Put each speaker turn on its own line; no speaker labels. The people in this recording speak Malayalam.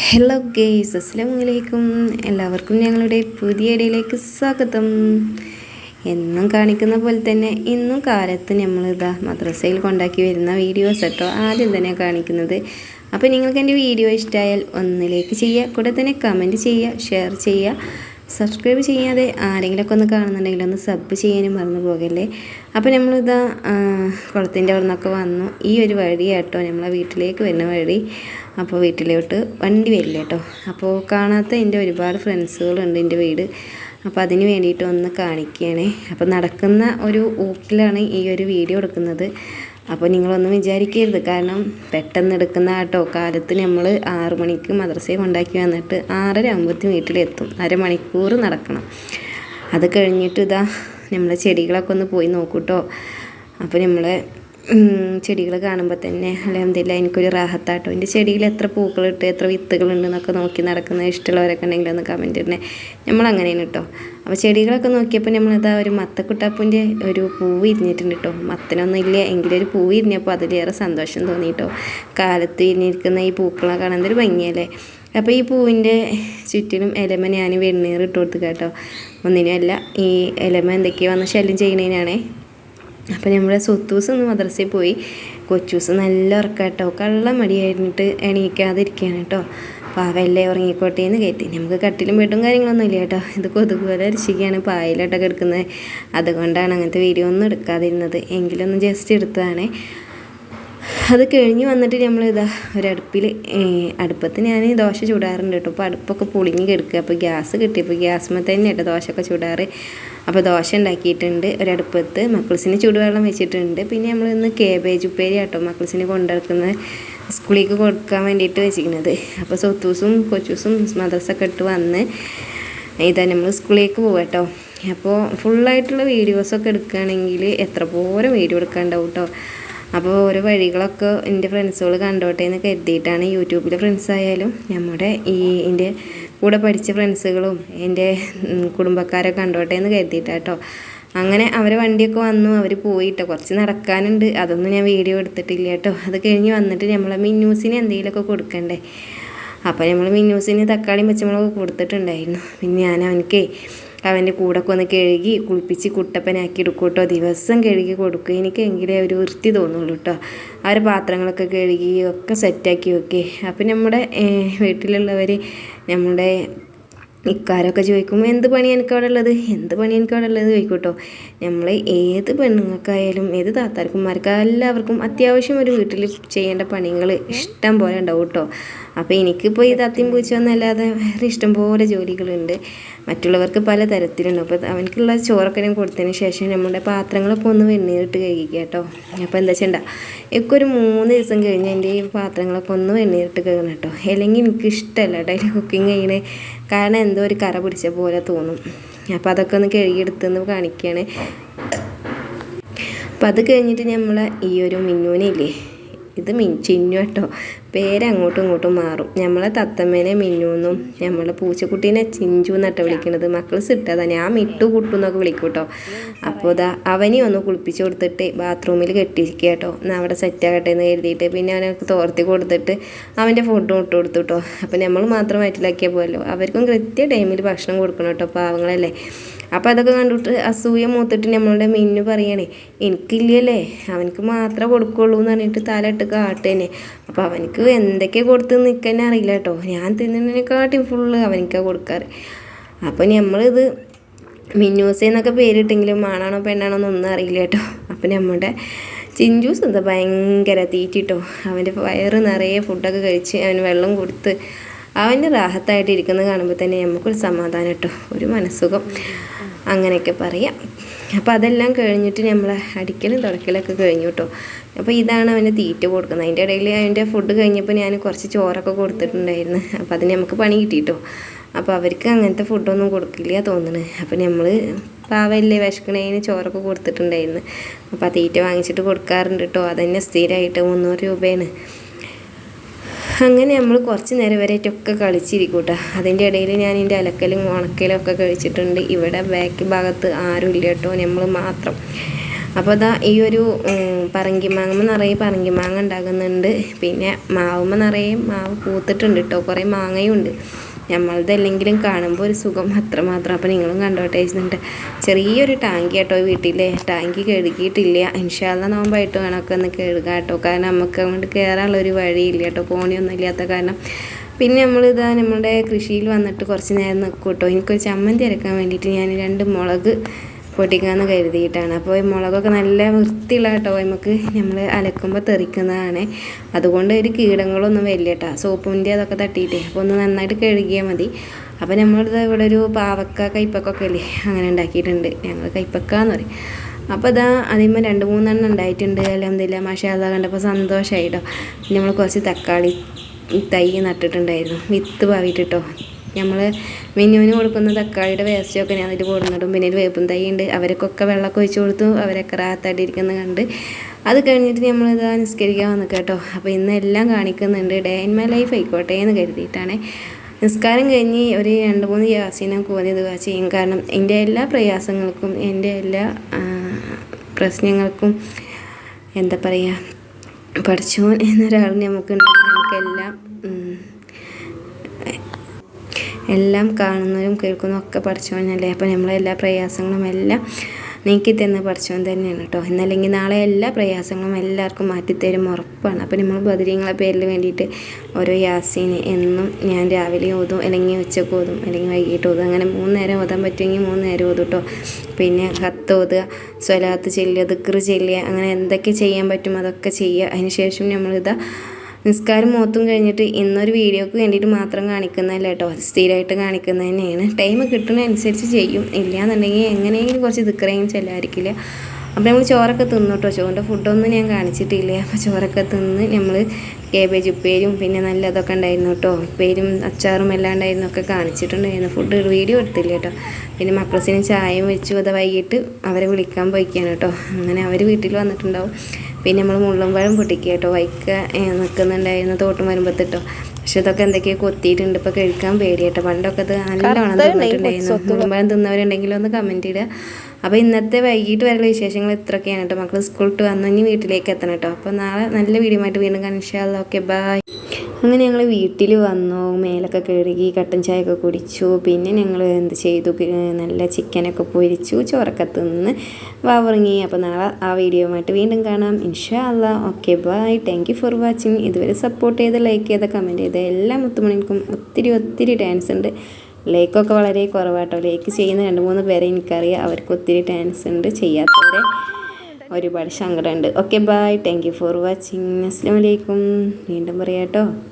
ഹലോ ഗേസ് അസ്സലാമു അലൈക്കും എല്ലാവർക്കും ഞങ്ങളുടെ പുതിയ ഇടയിലേക്ക് സ്വാഗതം. എന്നും കാണിക്കുന്ന പോലെ തന്നെ ഇന്നും കാലത്ത് നമ്മൾ ഇതാ മദ്രസയിൽ കൊണ്ടാക്കി വരുന്ന വീഡിയോസ് കേട്ടോ ആദ്യം തന്നെ കാണിക്കുന്നത്. അപ്പോൾ നിങ്ങൾക്ക് എന്റെ വീഡിയോ ഇഷ്ടമായാൽ ഒന്നിലേക്ക് ചെയ്യുക കൂടെ തന്നെ കമന്റ് ചെയ്യുക ഷെയർ ചെയ്യുക. സബ്സ്ക്രൈബ് ചെയ്യാതെ ആരെങ്കിലുമൊക്കെ ഒന്ന് കാണുന്നുണ്ടെങ്കിൽ ഒന്ന് സബ് ചെയ്യാനും മറന്നു പോകല്ലേ. അപ്പോൾ നമ്മളിതാ കുളത്തിന്റെ അവിടെ നിന്നൊക്കെ വന്നു. ഈ ഒരു വഴി കേട്ടോ നമ്മളെ വീട്ടിലേക്ക് വരുന്ന വഴി. അപ്പോൾ വീട്ടിലോട്ട് വണ്ടി വരില്ല കേട്ടോ. അപ്പോൾ കാണാത്ത എന്റെ ഒരുപാട് ഫ്രണ്ട്സുകളുണ്ട് എന്റെ വീട്. അപ്പോൾ അതിന് വേണ്ടിയിട്ട് ഒന്ന് കാണിക്കുകയാണേ. അപ്പോൾ നടക്കുന്ന ഒരു ഊക്കിലാണ് ഈ ഒരു വീഡിയോ എടുക്കുന്നത്. അപ്പോൾ നിങ്ങളൊന്നും വിചാരിക്കരുത്. കാരണം പെട്ടെന്ന് എടുക്കുന്ന ആട്ടോ. കാലത്ത് നമ്മൾ ആറു മണിക്ക് മദ്രസയെ കൊണ്ടാക്കി വന്നിട്ട് ആറര ആകുമ്പോഴത്തേക്കും വീട്ടിലെത്തും. അരമണിക്കൂർ നടക്കണം. അത് കഴിഞ്ഞിട്ട് ഇതാ നമ്മളെ ചെടികളൊക്കെ ഒന്ന് പോയി നോക്കൂട്ടോ. അപ്പോൾ നമ്മളെ ചെടികൾ കാണുമ്പോൾ തന്നെ അലഹമില്ല എനിക്കൊരു റാഹത്താട്ടോ. എന്റെ ചെടിയിൽ എത്ര പൂക്കളിട്ട് എത്ര വിത്തുകളുണ്ട് എന്നൊക്കെ നോക്കി നടക്കുന്നത് ഇഷ്ടമുള്ളവരൊക്കെ ഉണ്ടെങ്കിൽ ഒന്ന് കമന്റ് ഇടണേ. നമ്മൾ അങ്ങനെയാണ് കേട്ടോ അപ്പോൾ ചെടികളൊക്കെ നോക്കിയപ്പോൾ നമ്മളിതാ ഒരു മത്തക്കുട്ടാപ്പൂന്റെ ഒരു പൂവ് ഇരിഞ്ഞിട്ടുണ്ട് കേട്ടോ മത്തനൊന്നും ഇല്ല എങ്കിലും ഒരു പൂവ് ഇരിഞ്ഞപ്പോൾ അതിലേറെ സന്തോഷം തോന്നി കേട്ടോ കാലത്ത് ഇരിഞ്ഞിരിക്കുന്ന ഈ പൂക്കളെ കാണാൻ ഒരു ഭംഗിയല്ലേ. അപ്പോൾ ഈ പൂവിന്റെ ചുറ്റിലും എലമ ഞാൻ വെണ്ണീർ ഇട്ട് കൊടുത്തു കേട്ടോ. ഒന്നിനുമല്ല ഈ എലമ എന്തൊക്കെയോ വന്ന് ശല്യം ചെയ്യുന്നതിനാണേ അപ്പോൾ നമ്മുടെ സ്വത്തൂസ് ഒന്ന് മദ്രസയിൽ പോയി. കൊച്ചൂസ് നല്ല ഉറക്കാട്ടോ. കള്ള മടിയായിരുന്നിട്ട് എണീക്കാതിരിക്കുകയാണ് കേട്ടോ. പാവല്ലേ ഉറങ്ങിക്കോട്ടെ എന്ന് കയറ്റി നമുക്ക് കട്ടിലും വീട്ടും കാര്യങ്ങളൊന്നും ഇല്ല കേട്ടോ. ഇത് കൊതുക് പോലെ അരിശിക്കുകയാണ് പായലോട്ടൊക്കെ എടുക്കുന്നത്. അതുകൊണ്ടാണ് അങ്ങനത്തെ വീഡിയോ ഒന്നും എടുക്കാതിരുന്നത്. എങ്കിലൊന്ന് ജസ്റ്റ് എടുത്തതാണേ. അത് കഴിഞ്ഞ് വന്നിട്ട് നമ്മൾ ഇതാ ഒരു അടുപ്പിൽ അടുപ്പത്ത് ഞാൻ ദോശ ചൂടാറുണ്ട് കേട്ടോ. അപ്പോൾ അടുപ്പൊക്കെ പുളിങ്ങി കിടക്കുക അപ്പോൾ ഗ്യാസ് കിട്ടിയപ്പോൾ ഗ്യാസ്മേ തന്നെ കേട്ടോ ദോശയൊക്കെ ചൂടാറ്. അപ്പോൾ ദോശ ഉണ്ടാക്കിയിട്ടുണ്ട് ഒരടുപ്പത്ത്. മക്കിൾസിന് ചൂടുവെള്ളം വെച്ചിട്ടുണ്ട്. പിന്നെ നമ്മൾ ഇന്ന് കേബേജ് ഉപ്പേരി കേട്ടോ മക്കിൾസിന് കൊണ്ടിറക്കുന്നത് സ്കൂളിലേക്ക് കൊടുക്കാൻ വേണ്ടിയിട്ട് വെച്ചിരിക്കുന്നത്. അപ്പോൾ സൊത്തൂസും കൊച്ചൂസും മദ്രസൊക്കെ ഇട്ട് വന്ന് ഇതാ നമ്മൾ സ്കൂളിലേക്ക് പോകാം കേട്ടോ. അപ്പോൾ ഫുള്ളായിട്ടുള്ള വീഡിയോസൊക്കെ എടുക്കുകയാണെങ്കിൽ എത്ര പോരം വീഡിയോ എടുക്കാണ്ടാവും കേട്ടോ. അപ്പോൾ ഓരോ വഴികളൊക്കെ എന്റെ ഫ്രണ്ട്സുകൾ കണ്ടോട്ടെ എന്ന് കരുതിയിട്ടാണ് യൂട്യൂബിലെ ഫ്രണ്ട്സ് ആയാലും നമ്മുടെ ഈ എന്റെ കൂടെ പഠിച്ച ഫ്രണ്ട്സുകളും എന്റെ കുടുംബക്കാരെ കണ്ടോട്ടെ എന്ന് കരുതിയിട്ടാട്ടോ. അങ്ങനെ അവർ വണ്ടിയൊക്കെ വന്നു അവർ പോയിട്ടോ. കുറച്ച് നടക്കാനുണ്ട്. അതൊന്നും ഞാൻ വീഡിയോ എടുത്തിട്ടില്ല കേട്ടോ അത് കഴിഞ്ഞ് വന്നിട്ട് നമ്മളെ മിന്നൂസിന് എന്തെങ്കിലുമൊക്കെ കൊടുക്കണ്ടേ? അപ്പോൾ നമ്മൾ മിന്നൂസിന് തക്കാളിയും പച്ചമുളകൊക്കെ കൊടുത്തിട്ടുണ്ടായിരുന്നു. പിന്നെ ഞാൻ അവനക്കേ അവന്റെ കൂടൊക്കെ ഒന്ന് കഴുകി കുളിപ്പിച്ച് കുട്ടപ്പനാക്കി എടുക്കൂട്ടോ ദിവസം കഴുകി കൊടുക്കും. എനിക്കെങ്കിലേ ഒരു വൃത്തി തോന്നുള്ളൂ കേട്ടോ ആ ഒരു പാത്രങ്ങളൊക്കെ കഴുകി ഒക്കെ സെറ്റാക്കി വെക്കേ. അപ്പം നമ്മുടെ വീട്ടിലുള്ളവർ നമ്മുടെ ഇക്കാരൊക്കെ ചോദിക്കുമ്പോൾ എന്ത് പണി എനിക്ക് അവിടെ ഉള്ളത്? എന്ത് പണി എനിക്ക് അവിടെ ഉള്ളത്? ചോദിക്കൂട്ടോ നമ്മൾ ഏത് പെണ്ണുങ്ങൾക്കായാലും ഏത് താത്താർക്കുമാർക്കും എല്ലാവർക്കും അത്യാവശ്യം ഒരു വീട്ടിൽ ചെയ്യേണ്ട പണികൾ ഇഷ്ടം പോലെ ഉണ്ടാവും കേട്ടോ അപ്പോൾ എനിക്കിപ്പോൾ ഈ തത്തിയും പൂച്ചൊന്നല്ലാതെ വേറെ ഇഷ്ടംപോലെ ജോലികളുണ്ട്. മറ്റുള്ളവർക്ക് പല തരത്തിലുണ്ട്. അപ്പോൾ അവനക്കുള്ള ചോറൊക്കെ കൊടുത്തതിന് ശേഷം നമ്മുടെ പാത്രങ്ങളൊക്കെ ഒന്ന് വെണ്ണീറിട്ട് കഴുകിക്കുക കേട്ടോ. അപ്പോൾ എന്താ വെച്ചാൽ ഒക്കെ ഒരു മൂന്ന് ദിവസം കഴിഞ്ഞ് എന്റെ ഈ പാത്രങ്ങളൊക്കെ ഒന്ന് വെണ്ണീറിട്ട് കഴുകണം കേട്ടോ. അല്ലെങ്കിൽ എനിക്ക് ഇഷ്ടമല്ല കേട്ടോ അതിൽ കുക്കിംഗ് ചെയ്യണേ. കാരണം എന്തോ ഒരു കറ പിടിച്ച പോലെ തോന്നും. അപ്പോൾ അതൊക്കെ ഒന്ന് കഴുകിയെടുത്തെന്ന് കാണിക്കുകയാണ് അപ്പം അത് കഴിഞ്ഞിട്ട് നമ്മളെ ഈ ഒരു മിന്നൂനില്ലേ ഇത് മിൻ ചിന്നു കേട്ടോ. പേര് അങ്ങോട്ടും ഇങ്ങോട്ടും മാറും. നമ്മളെ തത്തമ്മേനെ മിന്നു എന്നും നമ്മളെ പൂച്ചക്കുട്ടീനെ ചിഞ്ചു എന്നിട്ട് വിളിക്കണത് മക്കൾ സിട്ടതാ. ഞാൻ മിട്ടു കുട്ടു എന്നൊക്കെ വിളിക്കും കേട്ടോ. അപ്പോൾ ഇതാ അവനെ ഒന്ന് കുളിപ്പിച്ച് കൊടുത്തിട്ട് ബാത്റൂമിൽ കെട്ടിയിരിക്കുക കേട്ടോ. എന്നാൽ അവിടെ സെറ്റാകട്ടെ എന്ന് കരുതിയിട്ട് പിന്നെ അവനൊക്കെ തോർത്തി കൊടുത്തിട്ട് അവന്റെ ഫുഡും ഇട്ട് കൊടുത്തു കേട്ടോ. അപ്പോൾ നമ്മൾ മാത്രം വയറ്റിലാക്കിയാൽ പോലോ അവർക്കും കൃത്യ ടൈമിൽ ഭക്ഷണം കൊടുക്കണം കേട്ടോ പാവങ്ങളല്ലേ. അപ്പോൾ അതൊക്കെ കണ്ടിട്ട് അസൂയ മൂത്തിട്ട് നമ്മളുടെ മിന്നു പറയണേ എനിക്കില്ലല്ലേ അവനക്ക് മാത്രമേ കൊടുക്കുള്ളൂ എന്ന് പറഞ്ഞിട്ട് തലയിട്ട് കാട്ടേനെ. അപ്പോൾ അവനക്ക് എന്തൊക്കെ കൊടുത്ത് നിൽക്കാൻ അറിയില്ല കേട്ടോ. ഞാൻ തിന്നതിനെക്കാട്ടിയും ഫുള്ള് അവനക്കാണ് കൊടുക്കാറ്. അപ്പോൾ നമ്മളിത് മിന്നൂസ് എന്നൊക്കെ പേരിട്ടെങ്കിലും ആണാണോ പെണ്ണാണോ എന്നൊന്നും അറിയില്ല കേട്ടോ. അപ്പം നമ്മുടെ ചിഞ്ചൂസ് എന്താ ഭയങ്കര തീറ്റിട്ടോ. അവന്റെ വയറ് നിറയെ ഫുഡൊക്കെ കഴിച്ച് അവന് വെള്ളം കൊടുത്ത് അവന്റെ റാഹത്തായിട്ട് ഇരിക്കുന്നത് കാണുമ്പോൾ തന്നെ നമുക്കൊരു സമാധാനം കേട്ടോ ഒരു മനസ്സുഖം. അങ്ങനെയൊക്കെ പറയാം. അപ്പോൾ അതെല്ലാം കഴിഞ്ഞിട്ട് നമ്മൾ അടിക്കലും തുടക്കലൊക്കെ കഴിഞ്ഞു കേട്ടോ. അപ്പോൾ ഇതാണ് അവന് തീറ്റ കൊടുക്കുന്നത്. അതിന്റെ ഇടയിൽ അവന്റെ ഫുഡ് കഴിഞ്ഞപ്പോൾ ഞാൻ കുറച്ച് ചോറൊക്കെ കൊടുത്തിട്ടുണ്ടായിരുന്നു. അപ്പോൾ അതിന് നമുക്ക് പണി കിട്ടിയിട്ടോ അപ്പോൾ അവർക്ക് അങ്ങനത്തെ ഫുഡൊന്നും കൊടുക്കില്ല തോന്നുന്നത് അപ്പോൾ നമ്മൾ പാവല്ലേ വിശക്കണേന് ചോറൊക്കെ കൊടുത്തിട്ടുണ്ടായിരുന്നു. അപ്പോൾ ആ തീറ്റ വാങ്ങിച്ചിട്ട് കൊടുക്കാറുണ്ട് കേട്ടോ. അതന്നെ സ്ഥിരമായിട്ട് മുന്നൂറ് രൂപയാണ്. അങ്ങനെ നമ്മൾ കുറച്ച് നേരം വരെയൊക്കെ കളിച്ചിരിക്കൂട്ട. അതിന്റെ ഇടയിൽ ഞാൻ എന്റെ അലക്കലും ഉണക്കലും ഒക്കെ കഴിച്ചിട്ടുണ്ട്. ഇവിടെ ബാക്ക് ഭാഗത്ത് ആരും ഇല്ല കേട്ടോ നമ്മൾ മാത്രം. അപ്പോൾ അതാ ഈ ഒരു പറങ്കി മാങ്ങ നിറയെ പറങ്കി മാങ്ങ ഉണ്ടാകുന്നുണ്ട്. പിന്നെ മാവുമ്മ നിറയെ മാവ് പൂത്തിട്ടുണ്ട് കേട്ടോ കുറേ മാങ്ങയും ഉണ്ട് നമ്മളതല്ലെങ്കിലും കാണുമ്പോൾ ഒരു സുഖം അത്രമാത്രം. അപ്പോൾ നിങ്ങളും കണ്ടോട്ടെ ചെയ്യുന്നുണ്ട് ചെറിയൊരു ടാങ്കി കേട്ടോ വീട്ടിലെ. ടാങ്കി കഴുകിയിട്ടില്ല. ഇൻഷാല്ല നോമ്പായിട്ട് വേണമൊക്കെ ഒന്ന് കഴുകാം കേട്ടോ. കാരണം നമുക്ക് അങ്ങോട്ട് കയറാനുള്ള ഒരു വഴിയില്ല കേട്ടോ. കോണിയൊന്നും ഇല്ലാത്ത കാരണം. പിന്നെ നമ്മളിതാ നമ്മുടെ കൃഷിയിൽ വന്നിട്ട് കുറച്ച് നേരം നിൽക്കും കേട്ടോ എനിക്കൊരു ചമ്മന്തി അരക്കാൻ വേണ്ടിയിട്ട് ഞാൻ രണ്ട് മുളക് പൊട്ടിക്കാമെന്ന് കരുതിയിട്ടാണ്. അപ്പോൾ ഈ മുളകൊക്കെ നല്ല വൃത്തിയുള്ള കേട്ടോ. നമുക്ക് നമ്മൾ അലക്കുമ്പോൾ തെറിക്കുന്നതാണ്. അതുകൊണ്ട് ഒരു കീടങ്ങളൊന്നും വരില്ല കേട്ടോ സോപ്പിന്റെ അതൊക്കെ തട്ടിയിട്ടേ. അപ്പോൾ ഒന്ന് നന്നായിട്ട് കഴുകിയാൽ മതി. അപ്പോൾ നമ്മളിത് ഇവിടെ ഒരു പാവക്ക കൈപ്പക്കൊക്കെ അല്ലേ അങ്ങനെ ഉണ്ടാക്കിയിട്ടുണ്ട്. ഞങ്ങൾ കൈപ്പക്ക എന്ന് പറയും. അപ്പോൾ ഇതാ അതിന്മേൽ രണ്ട് മൂന്നെണ്ണം ഉണ്ടായിട്ടുണ്ട് അലഹമില്ല മാഷാല്ല കണ്ടപ്പോൾ സന്തോഷമായിട്ടോ നമ്മൾ കുറച്ച് തക്കാളി തൈ നട്ടിട്ടുണ്ടായിരുന്നു. വിത്ത് പാവിട്ടിട്ടോ നമ്മൾ മിന്നുവിന് കൊടുക്കുന്ന തക്കാളിയുടെ വേസ്റ്റൊക്കെ ഞാൻ അതിൽ കൊടുന്നിടും പിന്നെ ഒരു വേപ്പും തൈ ഉണ്ട്. അവർക്കൊക്കെ വെള്ളമൊക്കെ ഒഴിച്ചു കൊടുത്തു. അവരൊക്കെ റാത്തായിട്ട് ഇരിക്കുന്നത് കണ്ട് അത് കഴിഞ്ഞിട്ട് നമ്മളിത് നിസ്കരിക്കാൻ വന്നു കേട്ടോ. അപ്പോൾ ഇന്ന് എല്ലാം കാണിക്കുന്നുണ്ട്. ഡേ ഇൻ മൈ ലൈഫ് ആയിക്കോട്ടെ എന്ന് കരുതിയിട്ടാണ്. നിസ്കാരം കഴിഞ്ഞ് ഒരു രണ്ട് മൂന്ന് യാസീനെ കോതിയത് ചെയ്യും. കാരണം എന്റെ എല്ലാ പ്രയാസങ്ങൾക്കും എന്റെ എല്ലാ പ്രശ്നങ്ങൾക്കും എന്താ പറയുക പഠിച്ചോൻ എന്നൊരാൾ നമുക്ക് നമുക്കെല്ലാം എല്ലാം കാണുന്നതും കേൾക്കുന്നതും ഒക്കെ പഠിച്ചവനല്ലേ? അപ്പോൾ നമ്മളെ എല്ലാ പ്രയാസങ്ങളും എല്ലാം നീക്കി തന്ന പഠിച്ചവൻ തന്നെയാണ് കേട്ടോ. എന്നല്ലെങ്കിൽ നാളെ എല്ലാ പ്രയാസങ്ങളും എല്ലാവർക്കും മാറ്റിത്തരും ഉറപ്പാണ്. അപ്പോൾ നമ്മൾ ബദരീങ്ങളെ പേരിൽ വേണ്ടിയിട്ട് ഓരോ യാസീന് എന്നും ഞാൻ രാവിലെ ഓതും അല്ലെങ്കിൽ ഉച്ചയ്ക്ക് ഓതും അല്ലെങ്കിൽ വൈകിട്ട് ഓതും. അങ്ങനെ മൂന്ന് നേരം ഓതാൻ പറ്റുമെങ്കിൽ മൂന്ന് നേരം ഓതും കേട്ടോ. പിന്നെ കത്ത് ഓതുക സ്വലാത്ത് ചെല്ലുക ദിക്കർ ചെല്ലുക അങ്ങനെ എന്തൊക്കെ ചെയ്യാൻ പറ്റും അതൊക്കെ ചെയ്യുക. അതിന് ശേഷം നമ്മളിതാ നിസ്കാരം മോത്തും കഴിഞ്ഞിട്ട് ഇന്നൊരു വീഡിയോക്ക് വേണ്ടിയിട്ട് മാത്രം കാണിക്കുന്നതല്ല കേട്ടോ. സ്ഥിരമായിട്ട് കാണിക്കുന്നത് തന്നെയാണ്. ടൈം കിട്ടുന്നതനുസരിച്ച് ചെയ്യും. ഇല്ലയെന്നുണ്ടെങ്കിൽ എങ്ങനെയെങ്കിലും കുറച്ച് ദിക്കറയും ചെല്ലായിരിക്കില്ല അപ്പോൾ നമ്മൾ ചോറൊക്കെ തിന്നു കേട്ടോ. ചോറിന്റെ ഫുഡൊന്നും ഞാൻ കാണിച്ചിട്ടില്ല. അപ്പോൾ ചോറൊക്കെ തിന്ന് നമ്മൾ കേബേജ് ഉപ്പേരും പിന്നെ നല്ലതൊക്കെ ഉണ്ടായിരുന്നു കേട്ടോ. ഉപ്പേരും അച്ചാറും എല്ലാം ഉണ്ടായിരുന്നു ഒക്കെ കാണിച്ചിട്ടുണ്ടായിരുന്നു. ഫുഡ് വീഡിയോ എടുത്തില്ല കേട്ടോ. പിന്നെ മക്കളസിന് ചായയും വെച്ചു. അത് വൈകിട്ട് അവരെ വിളിക്കാൻ പോയിക്കാണ് കേട്ടോ. അങ്ങനെ അവർ വീട്ടിൽ വന്നിട്ടുണ്ടാവും. പിന്നെ നമ്മൾ മുള്ളമ്പഴം പൊട്ടിക്കുക കേട്ടോ വൈക്ക നിൽക്കുന്നുണ്ടായിരുന്നു തോട്ടം വരുമ്പത്തിട്ടോ. പക്ഷെ ഇതൊക്കെ എന്തൊക്കെയോ കൊത്തിയിട്ടുണ്ട്. ഇപ്പോൾ കഴിക്കാൻ പേടിയാട്ടോ. പണ്ടൊക്കെ അത് നല്ലോണം തിന്നിട്ടുണ്ടായിരുന്നു. മുള്ളമ്പഴം തിന്നവരുണ്ടെങ്കിലും ഒന്ന് കമന്റ് ഇടുക. അപ്പോൾ ഇന്നത്തെ വൈകിട്ട് വരെയുള്ള വിശേഷങ്ങൾ ഇത്രയൊക്കെയാണ് കേട്ടോ മക്കൾ സ്കൂൾ സ്കൂളിട്ട് വന്നു. ഇനി വീട്ടിലേക്ക് എത്തണം കേട്ടോ അപ്പോൾ നാളെ നല്ല വീഡിയോ ആയിട്ട് വീണ്ടും കാണിച്ചാൽ ഓക്കെ ബൈ അങ്ങനെ ഞങ്ങൾ വീട്ടിൽ വന്നു. മേലൊക്കെ കഴുകി കട്ടൻ ചായയൊക്കെ കുടിച്ചു. പിന്നെ ഞങ്ങൾ എന്ത് ചെയ്തു? നല്ല ചിക്കനൊക്കെ പൊരിച്ചു. ചോറൊക്കെ തിന്ന് വാവുറങ്ങി. അപ്പോൾ നാളെ ആ വീഡിയോയുമായിട്ട് വീണ്ടും കാണാം. ഇൻഷാ അല്ല okay bye thank you for watching ഇതുവരെ സപ്പോർട്ട് ചെയ്ത് ലൈക്ക് ചെയ്ത് കമന്റ് ചെയ്ത് എല്ലാ മുത്തുമണിക്കും ഒത്തിരി ഒത്തിരി ഡാൻസ് ഉണ്ട്. ലൈക്കൊക്കെ വളരെ കുറവാട്ടോ. ലേക്ക് ചെയ്യുന്ന രണ്ട് മൂന്ന് പേരെ എനിക്കറിയാം. അവർക്ക് ഒത്തിരി ഡാൻസ് ഉണ്ട്. ചെയ്യാത്തവരെ ഒരുപാട് സങ്കടമുണ്ട്. Okay bye thank you for watching അസ്സാം വലൈക്കും വീണ്ടും പറയാം കേട്ടോ